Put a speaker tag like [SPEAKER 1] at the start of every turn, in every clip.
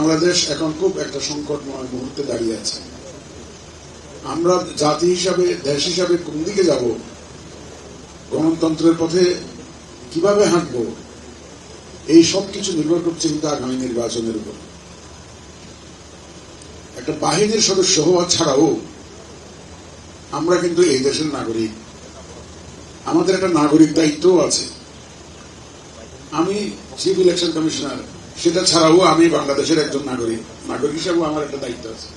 [SPEAKER 1] বাংলাদেশ এখন খুব একটা সংকটময় মুহূর্তে দাঁড়িয়ে আছে। আমরা জাতি হিসাবে, দেশ হিসাবে কোন দিকে যাব? গণতন্ত্রের পথে কীভাবে হাঁটব? এই সব কিছু নির্ভর করছে কিন্তু আগামী নির্বাচনের উপর। একটা বাহিনীর সদস্য হওয়া ছাড়াও আমরা কিন্তু এই দেশের নাগরিক। আমাদের একটা নাগরিক দায়িত্বও আছে। আমি চিফ ইলেকশন কমিশনার সেটা ছাড়াও আমি বাংলাদেশের একজন নাগরিক। নাগরিক হিসাবেও আমার একটা দায়িত্ব আছে।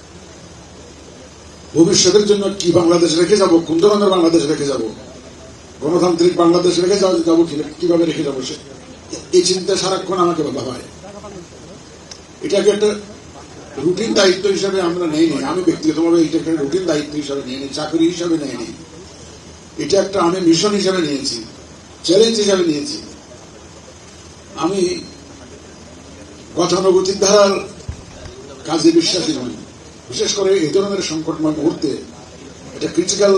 [SPEAKER 1] ভবিষ্যতের জন্য কি বাংলাদেশ রেখে যাব? কোন ধরনের বাংলাদেশ রেখে যাব? গণতান্ত্রিক বাংলাদেশ রেখে যাব কীভাবে রেখে যাব সে এই চিন্তা সারাক্ষণ আমাকে বলা হয়। এটাকে একটা রুটিন দায়িত্ব হিসাবে আমরা নেই নি। আমি ব্যক্তিগতভাবে এটাকে রুটিন দায়িত্ব হিসাবে নিয়ে নিই চাকরি হিসাবে নেই নি। এটা একটা আমি মিশন হিসাবে নিয়েছি চ্যালেঞ্জ হিসাবে নিয়েছি। আমি গতানুগতিক ধারার কাজে বিশ্বাসী নয় বিশেষ করে এই ধরনের সংকটময় মুহূর্তে এটা ক্রিটিক্যাল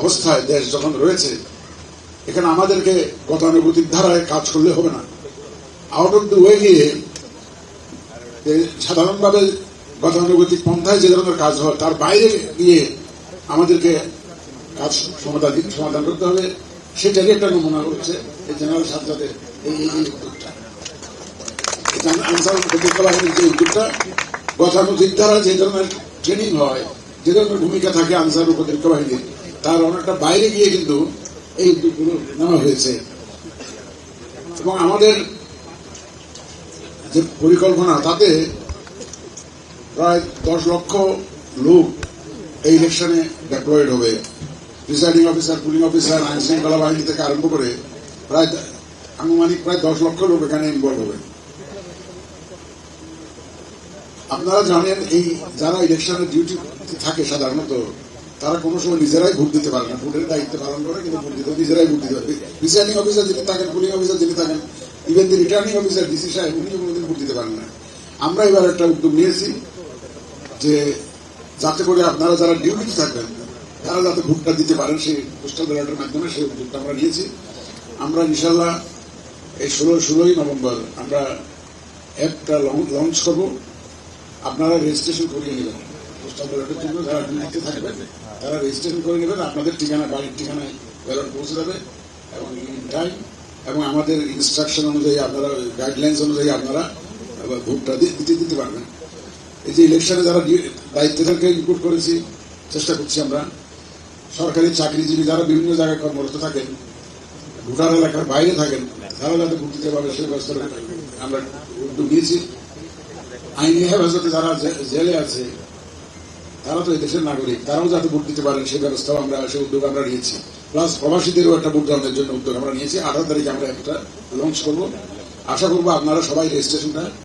[SPEAKER 1] অবস্থায় দেশ যখন রয়েছে, এখানে আমাদেরকে গতানুগতিক ধারায় কাজ করলে হবে না। আউট অফ দ্য ওয়ে গিয়ে সাধারণভাবে গতানুগতিক পন্থায় যে ধরনের কাজ হয়, তার বাইরে গিয়ে আমাদেরকে কাজ সমাধান সমাধান করতে হবে, সেটারই একটা নমুনা হচ্ছে এই জেনারেল এই এই উদ্যোগটা। আনসার বাহিনীর যে উদ্যোগটা গতানুগতিক দ্বারা যে ধরনের ট্রেনিং হয়, যে ধরনের ভূমিকা থাকে আনসার উপযোগিতা বাহিনীর তার অনেকটা বাইরে গিয়ে কিন্তু এই উদ্যোগগুলো নেওয়া হয়েছে। এবং আমাদের যে পরিকল্পনা, তাতে প্রায় দশ লক্ষ লোক এই ইলেকশনে ডেপ্লয়েড হবে। প্রিসাইডিং অফিসার পুলিং অফিসার আইন শৃঙ্খলা বাহিনী থেকে আরম্ভ করে প্রায় আনুমানিক প্রায় দশ লক্ষ লোক এখানে ইনভলভ হবে। আপনারা জানেন, এই যারা ইলেকশনের ডিউটি থাকে সাধারণত, তারা কোনো সময় নিজেরাই ভোট দিতে পারে না। ভোটের দায়িত্ব পালন করে, কিন্তু ভোট দিতে নিজেরাই ভোট দিতে পারবে প্রিসাইডিং অফিসার যিনি থাকেন পুলিং অফিসার যিনি থাকেন even the returning officer DC সাহেব, উনি কোনোদিন ভোট দিতে পারেন না। আমরা এবার একটা উদ্যোগ নিয়েছি যে, যাতে করে আপনারা যারা ডিউটিতে থাকবেন, তারা যাতে ভোটটা দিতে পারেন, সেই পোস্টাল ব্যালটের মাধ্যমে সেই উদ্যোগটা আমরা নিয়েছি। আমরা ইনশাল্লাহ এই ষোলো, ষোলোই নভেম্বর আমরা অ্যাপটা লঞ্চ করব। আপনারা রেজিস্ট্রেশন করিয়ে নেবেন। পোস্টাল ব্যালটের জন্য যারা ডিউটিতে থাকবেন, তারা রেজিস্ট্রেশন করে নেবেন। আপনাদের ঠিকানা, বাড়ির ঠিকানায় ব্যালট পৌঁছে যাবে এবং টাইম এবং আমাদের ইনস্ট্রাকশন অনুযায়ী আপনারা গাইডলাইন্স অনুযায়ী আপনারা ভোটটা দিতে দিতে পারবেন। এই যে ইলেকশনে যারা দায়িত্বদেরকে ইনক্লুড করেছি, চেষ্টা করছি আমরা। সরকারি চাকরিজীবী যারা বিভিন্ন জায়গায় কর্মরত থাকেন, ভোটার এলাকার বাইরে থাকেন তারা যাতে ভোট দিতে পারবে সেই ব্যবস্থা আমরা উদ্যোগ নিয়েছি। আইনি হেফাজতে যারা জেলে আছে, তারা তো দেশের নাগরিক, তারাও যাতে ভোট দিতে পারেন সে ব্যবস্থাও আমরা, সেই উদ্যোগ আমরা নিয়েছি। প্লাস প্রবাসীদেরও একটা ভোট দানের জন্য উদ্যোগ আমরা নিয়েছি। আঠারো তারিখে আমরা একটা লঞ্চ করব। আশা করব আপনারা সবাই রেজিস্ট্রেশনটা